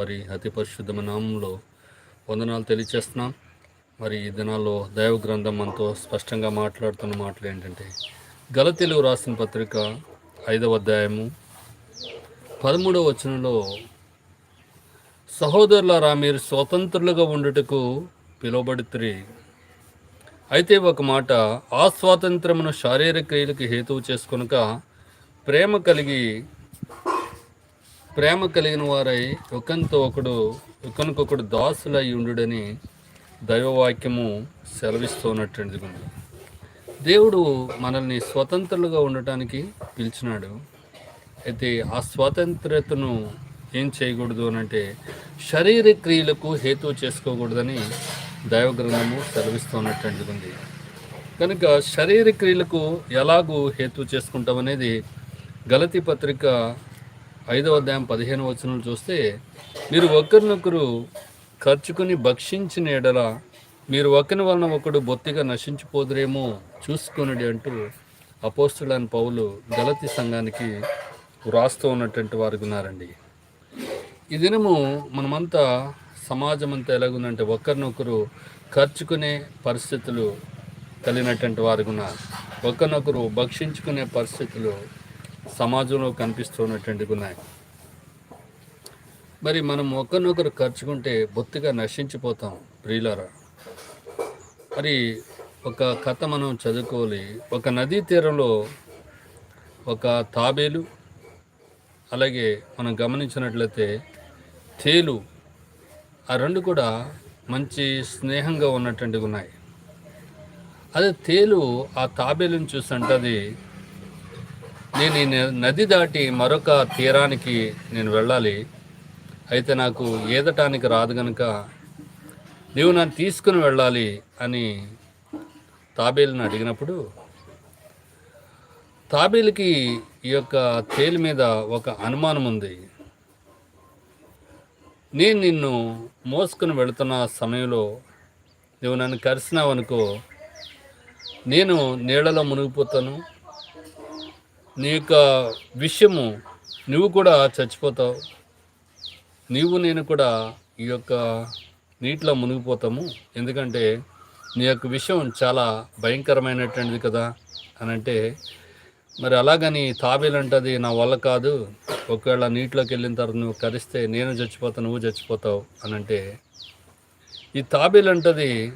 వారి అతి పరిశుద్ధమైన నామంలో వందనాలు తెలియచేస్తున్నాం. మరి ఈ దినాల్లో దైవ గ్రంథం మనతో స్పష్టంగా మాట్లాడుతున్న మాటలు ఏంటంటే గలతీలు రాసిన పత్రిక ఐదవ అధ్యాయము పదమూడవ వచనంలో సహోదరులారా మీరు స్వతంత్రులుగా ఉండుటకు పిలువబడితే అయితే ఒక మాట ఆ స్వాతంత్రమును శారీరక క్రియలకు హేతువు చేసుకొనక ప్రేమ కలిగి ప్రేమ కలిగిన వారై ఒకరితో ఒకడు ఒకరికొకడు దాసులై ఉండుడని దైవవాక్యము సెలవిస్తున్నట్టు దేవుడు మనల్ని స్వతంత్రులుగా ఉండటానికి పిలిచినాడు. అయితే ఆ స్వాతంత్రతను ఏం చేయకూడదు అని అంటే శరీర క్రియలకు హేతు చేసుకోకూడదని దైవగ్రంథము సెలవిస్తున్నటువంటిది ఉంది కనుక శరీర క్రియలకు ఎలాగూ హేతు చేసుకుంటాం అనేది గలతి పత్రిక ఐదవ అధ్యాయం పదిహేను వచనం చూస్తే మీరు ఒకరినొకరు ఖర్చుకుని భక్షించిన ఎడల మీరు ఒకరి వలన ఒకడు బొత్తిగా నశించిపోదురేమో చూసుకునడి అంటూ అపోస్తులైన పౌలు గలతి సంఘానికి వ్రాస్తూ ఉన్నటువంటి వారు ఉన్నారండి. ఈ దినము మనమంతా సమాజం అంతా ఎలాగుందంటే ఒకరినొకరు ఖర్చుకునే పరిస్థితులు కలిగినటువంటి వారు ఉన్నారు. ఒకరినొకరు భక్షించుకునే పరిస్థితులు సమాజంలో కనిపిస్తున్నటువంటివి ఉన్నాయి మరి మనం ఒకరినొకరు ఖర్చుకుంటే బొత్తిగా నశించిపోతాం ప్రియులరా. మరి ఒక కథ మనం చదువుకోవాలి. ఒక నదీ తీరంలో ఒక తాబేలు అలాగే మనం గమనించినట్లయితే తేలు ఆ రెండు కూడా మంచి స్నేహంగా ఉన్నటువంటివి ఉన్నాయి అదే తేలు ఆ తాబేలుని అది నేను ఈ నది దాటి మరొక తీరానికి నేను వెళ్ళాలి. అయితే నాకు ఈదటానికి రాదు గనుక నీవు నన్ను తీసుకుని వెళ్ళాలి అని తాబేలుని అడిగినప్పుడు తాబేలుకి ఈ యొక్క తేలి మీద ఒక అనుమానం ఉంది. నేను నిన్ను మోసుకుని వెళుతున్న సమయంలో నువ్వు నన్ను కరిసినావనుకో నేను నీళ్ళలో మునిగిపోతాను. నీ యొక్క విషయము నువ్వు కూడా చచ్చిపోతావు. నీవు నేను కూడా ఈ యొక్క నీటిలో మునిగిపోతాము. ఎందుకంటే నీ యొక్క విషయం చాలా భయంకరమైనటువంటిది కదా అని అంటే మరి అలాగని తాబేలంటది నా వల్ల కాదు. ఒకవేళ నీటిలోకి వెళ్ళిన తర్వాత నువ్వు కరిస్తే నేను చచ్చిపోతావు నువ్వు చచ్చిపోతావు అని అంటే ఈ తాబేలు అంటది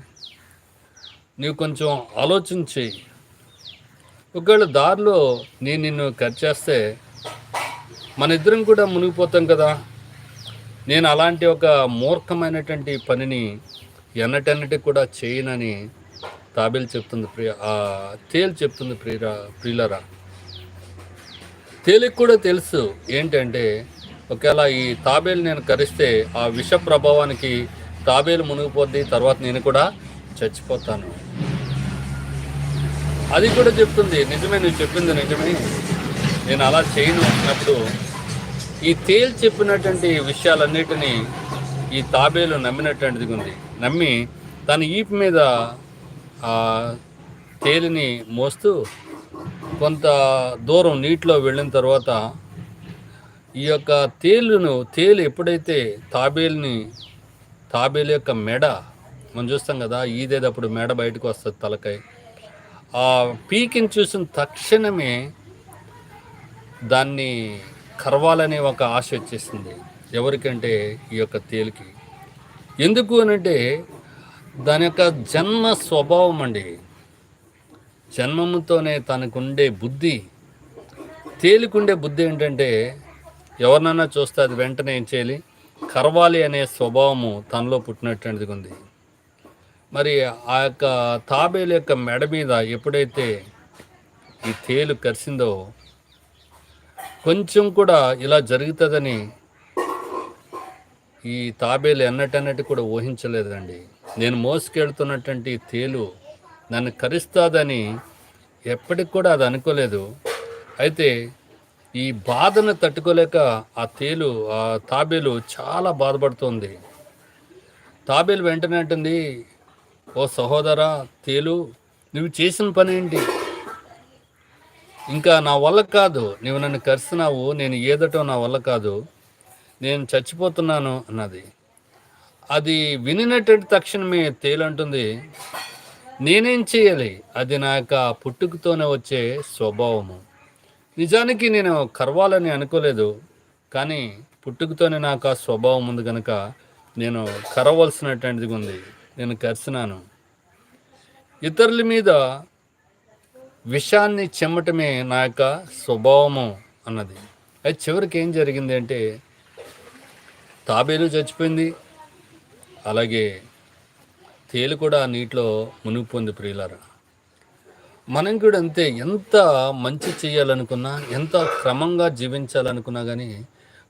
నీవు కొంచెం ఆలోచించి ఒకవేళ దారిలో నేను నిన్ను కట్ చేస్తే మన ఇద్దరం కూడా మునిగిపోతాం కదా. నేను అలాంటి ఒక మూర్ఖమైనటువంటి పనిని ఎన్నటెన్నటి కూడా చేయనని తాబేలు చెప్తుంది ప్రియ తేలు చెప్తుంది ప్రియరా ప్రియులరా. తేలికి కూడా తెలుసు ఏంటంటే ఒకవేళ ఈ తాబేలు నేను కరిస్తే ఆ విష ప్రభావానికి తాబేలు మునిగిపోద్ది తర్వాత నేను కూడా చచ్చిపోతాను. అది కూడా చెప్తుంది. నిజమే నువ్వు చెప్పింది నిజమే. నేను అలా చేయను అన్నప్పుడు ఈ తేల్ చెప్పినటువంటి విషయాలన్నిటినీ ఈ తాబేలు నమ్మినటువంటిది ఉంది. నమ్మి తన ఈపు మీద ఆ తేలిని మోస్తూ కొంత దూరం నీటిలో వెళ్ళిన తర్వాత ఈ యొక్క తేలును తేలు ఎప్పుడైతే తాబేలుని తాబేలు యొక్క మెడ మనం చూస్తాం కదా ఈదేటప్పుడు మెడ బయటకు వస్తుంది తలకాయ. ఆ పీకిని చూసిన తక్షణమే దాన్ని కరవాలనే ఒక ఆశ వచ్చేసింది. ఎవరికంటే ఈ యొక్క తేలికి? ఎందుకు అనంటే దాని యొక్క జన్మ స్వభావం అండి. జన్మముతోనే తనకుండే బుద్ధి తేలికుండే బుద్ధి ఏంటంటే ఎవరినైనా చూస్తే అది వెంటనే ఏం చేయాలి? కరవాలి అనే స్వభావము తనలో పుట్టినటువంటిది ఉంది. మరి ఆ యొక్క తాబేలు యొక్క మెడ మీద ఎప్పుడైతే ఈ తేలు కరిసిందో కొంచెం కూడా ఇలా జరుగుతుందని ఈ తాబేలు ఎన్నటన్నట్టు కూడా ఊహించలేదండి. నేను మోసుకెళ్తున్నటువంటి తేలు నన్ను కరిస్తాదని ఎప్పటికి కూడా అది అనుకోలేదు. అయితే ఈ బాధను తట్టుకోలేక ఆ తేలు ఆ తాబేలు చాలా బాధపడుతుంది. తాబేలు వెంటనే అంటుంది ఓ సహోదరా తేలు నువ్వు చేసిన పని ఏంటి ఇంకా నా వల్ల కాదు నువ్వు నన్ను కరిసినావు నేను ఏదటో నా వల్ల కాదు నేను చచ్చిపోతున్నాను అన్నది. అది వినినటువంటి తక్షణమే తేలంటుంది నేనేం చేయాలి? అది నా యొక్క పుట్టుకతోనే వచ్చే స్వభావము. నిజానికి నేను కరవాలని అనుకోలేదు కానీ పుట్టుకతోనే నాకు ఆ స్వభావం ఉంది కనుక నేను కరవలసినటువంటిది ఉంది. నేను కరిసినాను. ఇతరుల మీద విషాన్ని చెమ్మటమే నా యొక్క స్వభావము అన్నది. అయితే చివరికి ఏం జరిగింది అంటే తాబేలు చచ్చిపోయింది. అలాగే తేలు కూడా నీటిలో మునిగిపోయింది ప్రియులారా. మనం కూడా అంతే ఎంత మంచి చేయాలనుకున్నా ఎంత క్రమంగా జీవించాలనుకున్నా కానీ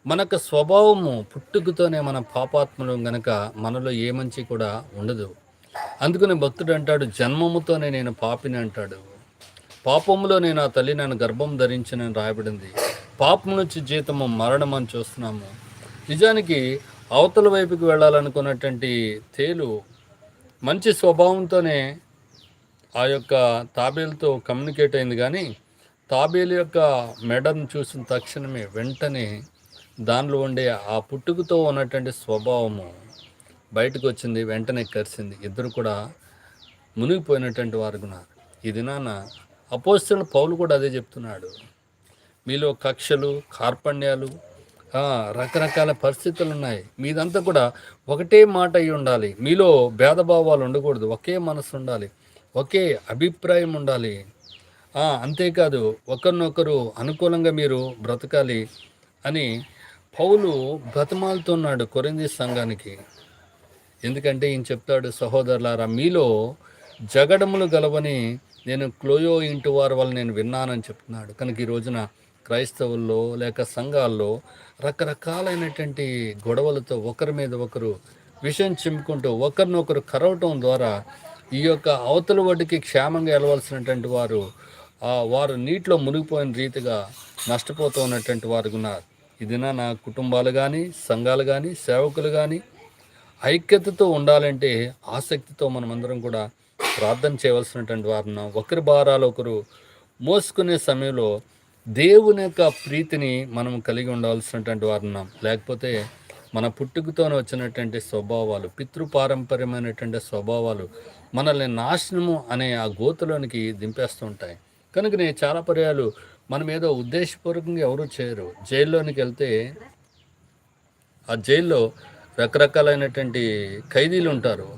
మనకు స్వభావము పుట్టుకతోనే మన పాపాత్మలు గనక మనలో ఏ మంచి కూడా ఉండదు. అందుకని భక్తుడు అంటాడు జన్మముతోనే నేను పాపిని అంటాడు. పాపములో నేను ఆ తల్లి నన్ను గర్భం ధరించిన రాయబడింది. పాపం నుంచి జీతము మరణం అని చూస్తున్నాము. నిజానికి అవతల వైపుకి వెళ్ళాలనుకున్నటువంటి తేలు మంచి స్వభావంతోనే ఆ యొక్క తాబేలుతో కమ్యూనికేట్ అయింది కానీ తాబేలు యొక్క మెడను చూసిన తక్షణమే వెంటనే దానిలో ఉండే ఆ పుట్టుకతో ఉన్నటువంటి స్వభావము బయటకు వచ్చింది వెంటనే కరిసింది. ఇద్దరు కూడా మునిగిపోయినటువంటి వారు ఉన్నారు ఇది నాన్న అపోస్తున్న పౌలు కూడా అదే చెప్తున్నాడు. మీలో కక్షలు కార్పణ్యాలు రకరకాల పరిస్థితులు ఉన్నాయి మీదంతా కూడా ఒకటే మాట అయి ఉండాలి. మీలో భేదభావాలు ఉండకూడదు. ఒకే మనసు ఉండాలి. ఒకే అభిప్రాయం ఉండాలి. అంతేకాదు ఒకరినొకరు అనుకూలంగా మీరు బ్రతకాలి అని పౌలు బ్రతమాలుతున్నాడు కొరింది సంఘానికి. ఎందుకంటే ఈయన చెప్తాడు సహోదరులారా మీలో జగడములు గలవని నేను క్లోయో ఇంటి వారి వల్ల నేను విన్నానని చెప్తున్నాడు. కనుక ఈ రోజున క్రైస్తవుల్లో లేక సంఘాల్లో రకరకాలైనటువంటి గొడవలతో ఒకరి మీద ఒకరు విషయం చిమ్ముకుంటూ ఒకరినొకరు కరవటం ద్వారా ఈ యొక్క అవతల వాటికి క్షేమంగా వెళ్ళవలసినటువంటి వారు వారు నీటిలో మునిగిపోయిన రీతిగా నష్టపోతూ ఉన్నటువంటి వారు ఉన్నారు. ఇది నా కుటుంబాలు కానీ సంఘాలు కానీ సేవకులు కానీ ఐక్యతతో ఉండాలంటే ఆసక్తితో మనమందరం కూడా ప్రార్థన చేయవలసినటువంటి వారున్నాం ఒకరి భారాలు ఒకరు మోసుకునే సమయంలో దేవుని యొక్క ప్రీతిని మనం కలిగి ఉండవలసినటువంటి వారున్నాం లేకపోతే మన పుట్టుకతోనే వచ్చినటువంటి స్వభావాలు పితృపారంపర్యమైనటువంటి స్వభావాలు మనల్ని నాశనము అనే ఆ గోతులోనికి దింపేస్తుంటాయి కనుక నేను చాలా పర్యాలు మనం ఏదో ఉద్దేశపూర్వకంగా ఎవరు చేయరు. జైల్లోనికి వెళ్తే ఆ జైల్లో రకరకాలైనటువంటి ఖైదీలు ఉంటారు.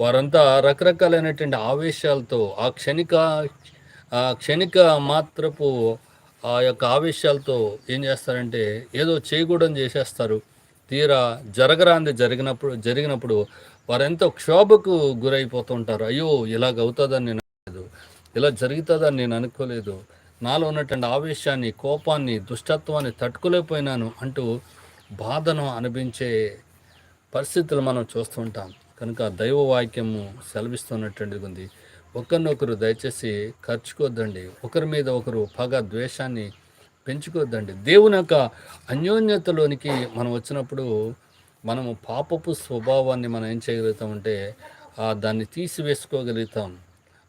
వారంతా రకరకాలైనటువంటి ఆవేశాలతో ఆ క్షణిక ఆ క్షణిక మాత్రపు ఆ యొక్క ఆవేశాలతో ఏం చేస్తారంటే ఏదో చేయకూడని చేసేస్తారు. తీరా జరగరాంది జరిగినప్పుడు జరిగినప్పుడు వారెంతో క్షోభకు గురైపోతుంటారు అయ్యో ఇలాగ అవుతుందని నేను ఇలా జరుగుతుందని నేను అనుకోలేదు. నాలో ఉన్నటువంటి ఆవేశాన్ని కోపాన్ని దుష్టత్వాన్ని తట్టుకోలేకపోయినాను అంటూ బాధను అనిపించే పరిస్థితులు మనం చూస్తుంటాం కనుక దైవ వాక్యము ఉంది ఒకరినొకరు దయచేసి ఖర్చుకోద్దండి. ఒకరి మీద ఒకరు పగ ద్వేషాన్ని పెంచుకోవద్దండి దేవుని యొక్క అన్యోన్యతలోనికి మనం వచ్చినప్పుడు మనము పాపపు స్వభావాన్ని మనం ఏం చేయగలుగుతామంటే ఆ దాన్ని తీసివేసుకోగలుగుతాం.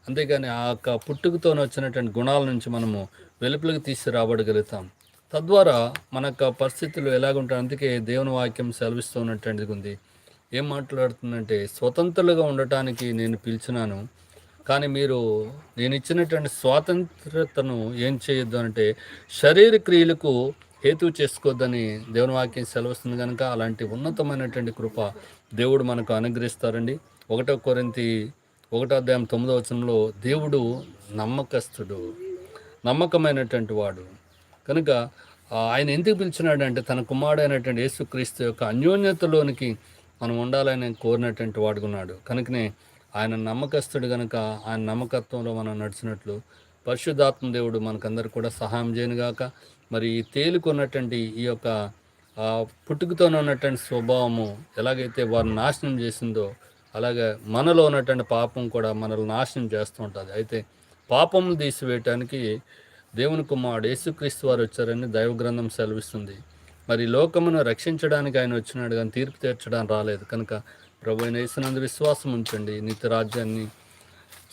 అంతేగాని ఆ యొక్క పుట్టుకతో వచ్చినటువంటి గుణాల నుంచి మనము వెలుపులకు తీసి రాబడగలుగుతాం. తద్వారా మన యొక్క పరిస్థితులు ఎలాగుంటాయి? అందుకే దేవుని వాక్యం సెలవిస్తున్నటువంటిది ఉంది. ఏం మాట్లాడుతుందంటే స్వతంత్రులుగా ఉండటానికి నేను పిలిచినాను కానీ మీరు నేను ఇచ్చినటువంటి స్వాతంత్రతను ఏం చేయొద్దు అంటే శరీర క్రియలకు హేతు చేసుకోవద్దని దేవుని వాక్యం సెలవుస్తుంది కనుక అలాంటి ఉన్నతమైనటువంటి కృప దేవుడు మనకు అనుగ్రహిస్తారండి. ఒకటో కొరింతి ఒకటో అధ్యాయం తొమ్మిదో వచనంలో దేవుడు నమ్మకస్తుడు నమ్మకమైనటువంటి వాడు. కనుక ఆయన ఎందుకు పిలిచినాడంటే తన కుమారుడైనటువంటి యేసుక్రీస్తు యొక్క అన్యోన్యతలోనికి మనం ఉండాలని కోరినటువంటి వాడుకున్నాడు కనుకనే ఆయన నమ్మకస్తుడు కనుక ఆయన నమ్మకత్వంలో మనం నడిచినట్లు పరిశుద్ధాత్మ దేవుడు మనకందరు కూడా సహాయం చేయనుగాక. మరి ఈ తేలికొన్నటువంటి ఈ యొక్క పుట్టుకతోనే ఉన్నటువంటి స్వభావము ఎలాగైతే వారిని నాశనం చేసిందో అలాగే మనలో ఉన్నటువంటి పాపం కూడా మనల్ని నాశనం చేస్తూ ఉంటుంది. అయితే పాపం తీసివేయటానికి దేవుని కుమారుడు యేసుక్రీస్తు వారు వచ్చారని దైవ గ్రంథం సెలవిస్తుంది. మరి లోకమును రక్షించడానికి ఆయన వచ్చినాడు కానీ తీర్పు తీర్చడానికి రాలేదు. కనుక ప్రభు అయిన యేసునందు విశ్వాసం ఉంచండి. నిత్య రాజ్యాన్ని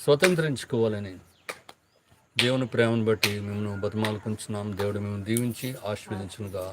స్వతంత్రించుకోవాలని దేవుని ప్రేమను బట్టి మేము బతిమాలుకుంటున్నాం. దేవుడు మేము దీవించి ఆశీర్వదించునుగా.